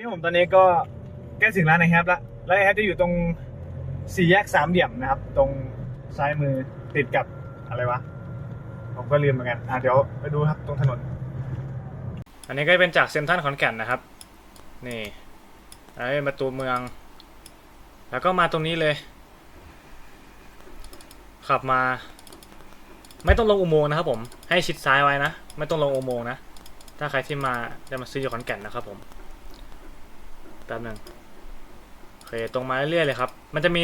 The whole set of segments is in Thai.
นี่ผมตอนนี้ก็ใกล้ถึงร้านไอแฮปแล้วร้านไอแฮปจะอยู่ตรงสี่แยกสามเหลี่ยมนะครับ ตรงซ้ายมือติดกับอะไรวะ ผมก็ลืมเหมือนกันอะเดี๋ยวไปดูครับตรงถนน อันนี้ก็เป็นจากเซ็นทรัลขอนแก่นนะครับ นี่ไอ้ประตูเมือง แล้วก็มาตรงนี้เลย ขับมา ไม่ต้องลงอุโมงค์นะครับผม ให้ชิดซ้ายไว้นะ ไม่ต้องลงอุโมงค์นะ ถ้าใครที่มาจะมาซื้ออยู่ขอนแก่นนะครับผม แป๊บหนึงโอเคตรงมาเรื่อยๆเลยครับ มันจะมี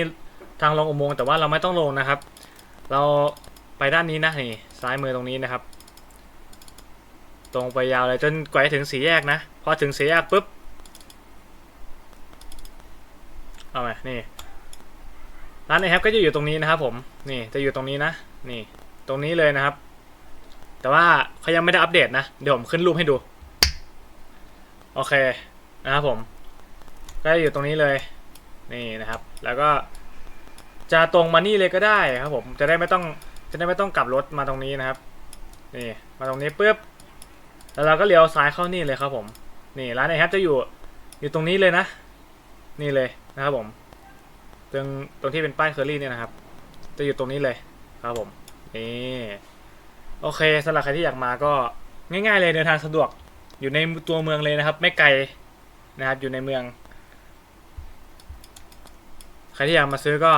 ทางลงอุโมงค์แต่ว่าเราไม่ต้องลงนะครับ เราไปด้านนี้นะนี่ซ้ายมือตรงนี้นะครับ ตรงไปยาวเลยจนกว่าจะถึงสี่แยกนะพอถึงสี่แยกปุ๊บเอาไหมนี่ร้านไอแฮปก็จะอยู่ตรงนี้นะครับผมนี่จะอยู่ตรงนี้นะ นี่ ตรงนี้เลยนะครับ แต่ว่าเขายังไม่ได้อัปเดตนะ เดี๋ยวผมขึ้นรูปให้ดู โอเคนะครับผม ก็อยู่ตรงนี้เลยนี่นะครับ แล้วก็จะตรงมานี่เลยก็ได้ครับผมจะได้ไม่ต้องจะได้ไม่ต้องกลับรถมาตรงนี้นะครับนี่มาตรงนี้ปุ๊บแล้วเราก็เลี้ยวซ้ายเข้านี่เลยครับผมนี่ร้านไอแฮปจะอยู่อยู่ตรงนี้เลยนะ นี่เลยนะครับผมตรงตรงที่เป็นป้ายเคอรี่เนี่ยนะครับ จะอยู่ตรงนี้เลยครับผมนี่โอเคสำหรับใครที่อยากมาก็ง่าย ๆ เลยเดินทางสะดวกอยู่ในตัวเมืองเลยนะครับ ไม่ไกลนะครับอยู่ในเมือง ใครที่อยากมาซื้อก็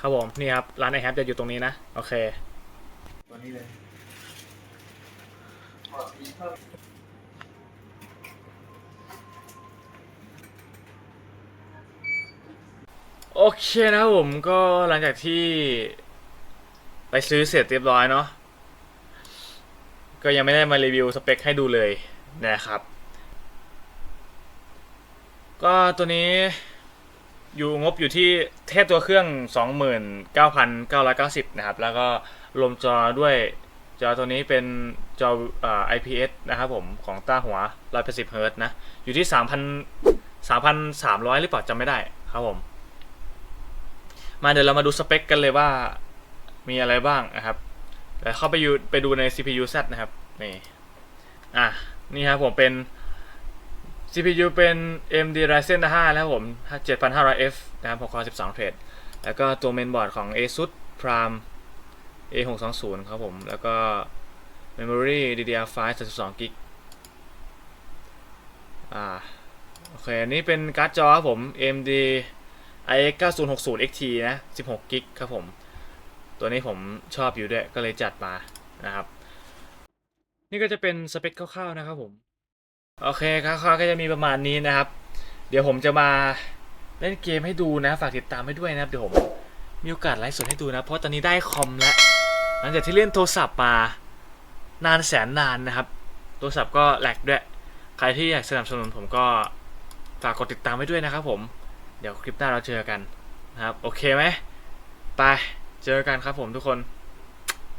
ครับผมนี่ครับร้านไอแฮปจะอยู่ตรงนี้นะ โอเคตัวนี้เลยโอเคนะครับผมก็หลังจากที่ไปซื้อเสร็จเรียบร้อยเนาะก็ยังไม่ได้มารีวิวสเปคให้ดูเลยนะครับ ก็ตัวนี้ อยู่งบอยู่ที่เทสตัวเครื่อง 29,990 นะครับ แล้วก็รวมจอด้วยจอตัวนี้เป็นจออ่อ IPS นะครับผมของต้าหัว 180เฮิร์ตนะ อยู่ที่ 3,000 3,300 หรือเปล่าจำไม่ได้ครับผม มาเดี๋ยวเรามาดูสเปคกันเลยว่ามีอะไรบ้างนะครับเดี๋ยวเข้าไปอยู่ไปดูใน CPU Z นะครับ นี่ อะ นี่ครับผมเป็น CPU เป็น AMD Ryzen 5นะครับผม 7500F นะครับ6 core 12เทรดแล้วก็ตัวเมนบอร์ดของ ASUS Prime A620 ครับผม แล้วก็ Memory DDR5 32 g b อ่า โอเค อันนี้เป็นการ์ดจอครับผม AMD iX 9060 XT นะ 16 g b ครับผม ตัวนี้ผมชอบอยู่ด้วย ก็เลยจัดมานะครับ นี่ก็จะเป็นสเปคคร่าวๆนะครับผม โอเคคร่าวๆก็จะมีประมาณนี้นะครับ เดี๋ยวผมจะมาเล่นเกมให้ดูนะ ฝากติดตามให้ด้วยนะครับ เดี๋ยวผมมีโอกาสไลฟ์สดให้ดูนะ เพราะตอนนี้ได้คอมแล้ว หลังจากที่เล่นโทรศัพท์มานานแสนนานนะครับ โทรศัพท์ก็แหลกด้วย ใครที่อยากสนับสนุนผมก็ฝากกดติดตามไว้ด้วยนะครับผม เดี๋ยวคลิปหน้าเราเจอกันนะครับ โอเคไหม ไป เจอกันครับผมทุกคน